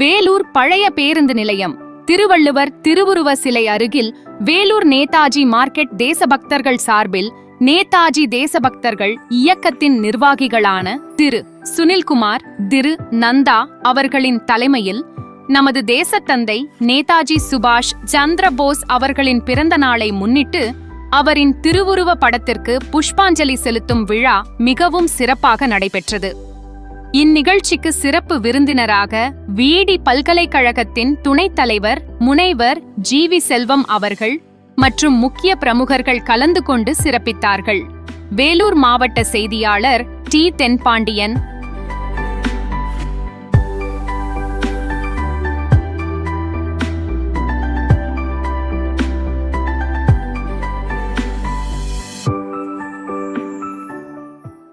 வேலூர் பழைய பேருந்து நிலையம். திருவள்ளுவர் திருவுருவ சிலை அருகில் வேலூர் நேதாஜி மார்க்கெட் தேசபக்தர்கள் சார்பில் நேதாஜி தேசபக்தர்கள் இயக்கத்தின் நிர்வாகிகளான திரு. சுனில்குமார் திரு. நந்தா அவர்களின் தலைமையில் நமது தேசத்தந்தை நேதாஜி சுபாஷ் சந்திர போஸ் அவர்களின் பிறந்த நாளை முன்னிட்டு அவரின் திருவுருவ படத்திற்கு புஷ்பாஞ்சலி செலுத்தும் விழா மிகவும் சிறப்பாக நடைபெற்றது. இந்நிகழ்ச்சிக்கு சிறப்பு விருந்தினராக விஇடி பல்கலைக்கழகத்தின் துணைத் தலைவர் முனைவர் ஜி. வி. செல்வம் அவர்கள் மற்றும் முக்கிய பிரமுகர்கள் கலந்து கொண்டு சிறப்பித்தார்கள். வேலூர் மாவட்ட செய்தியாளர் டி. தென்பாண்டியன்